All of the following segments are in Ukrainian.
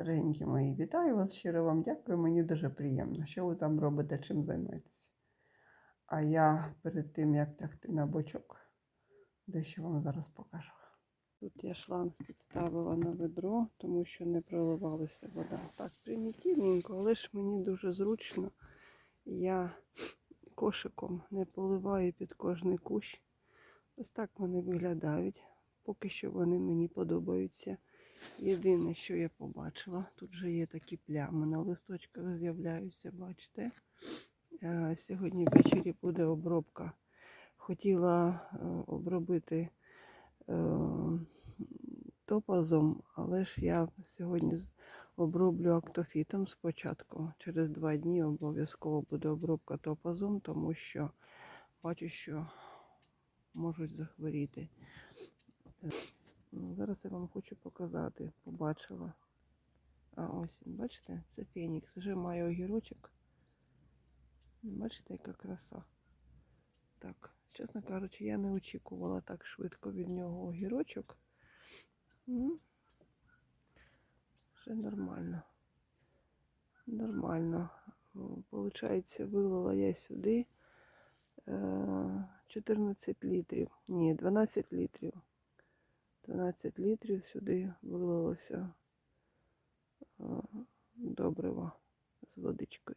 Дорогенькі мої, вітаю вас, щиро вам дякую. Мені дуже приємно, що ви там робите, чим займаєтесь. А я перед тим, як лягти на бочок, дещо вам зараз покажу. Тут я шланг підставила на ведро, тому що не проливалася вода. Так, примітивненько, але ж мені дуже зручно. Я кошиком не поливаю під кожний кущ. Ось так вони виглядають. Поки що вони мені подобаються. Єдине, що я побачила, тут вже є такі плями на листочках з'являються, бачите? Е, Сьогодні ввечері буде обробка. Хотіла е, обробити е, топазом, але ж я сьогодні оброблю актофітом спочатку. Через два дні обов'язково буде обробка топазом, тому що бачу, що можуть захворіти. Е, Зараз я вам хочу показати. Побачила. А ось він, бачите, це фенікс. Вже має огірочок. Бачите, яка краса. Так, чесно кажучи, я не очікувала так швидко від нього огірочок. Ну, Вже нормально. Нормально. Получається, вилила я сюди е, 14 літрів. Ні, 12 літрів. 12 літрів сюди вилилося е, добрива з водичкою.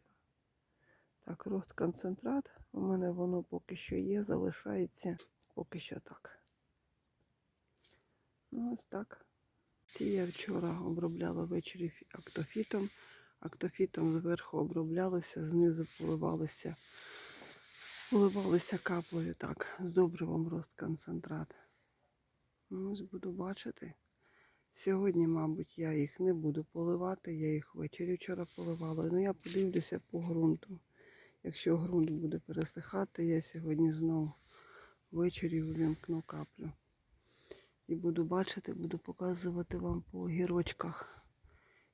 Так, рост концентрат. У мене воно поки що є, залишається поки що так. Ну, ось так. Ці я вчора обробляла ввечері актофітом. Актофітом зверху оброблялося, знизу поливалося, поливалися каплею так, з добривом рост концентрат. Ось буду бачити. Сьогодні, мабуть, я їх не буду поливати, я їх ввечері вчора поливала. Ну, я подивлюся по ґрунту. Якщо ґрунт буде пересихати, я сьогодні знову ввечері увімкну каплю. І буду бачити, буду показувати вам по гірочках,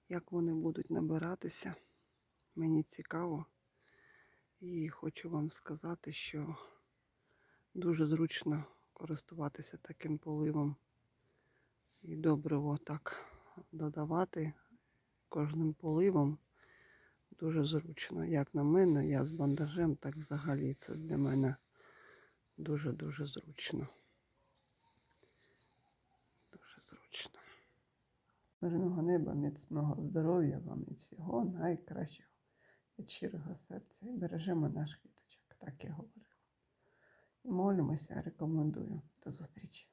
як вони будуть набиратися. Мені цікаво. І хочу вам сказати, що дуже зручно користуватися таким поливом. І добриво так додавати кожним поливом дуже зручно. Як на мене, я з бандажем, так взагалі це для мене дуже-дуже зручно. Дуже зручно. Мирного неба, міцного здоров'я вам і всього найкращого від щирого серця. І бережемо наш квіточок, так я говорила. Молимося, рекомендую. До зустрічі.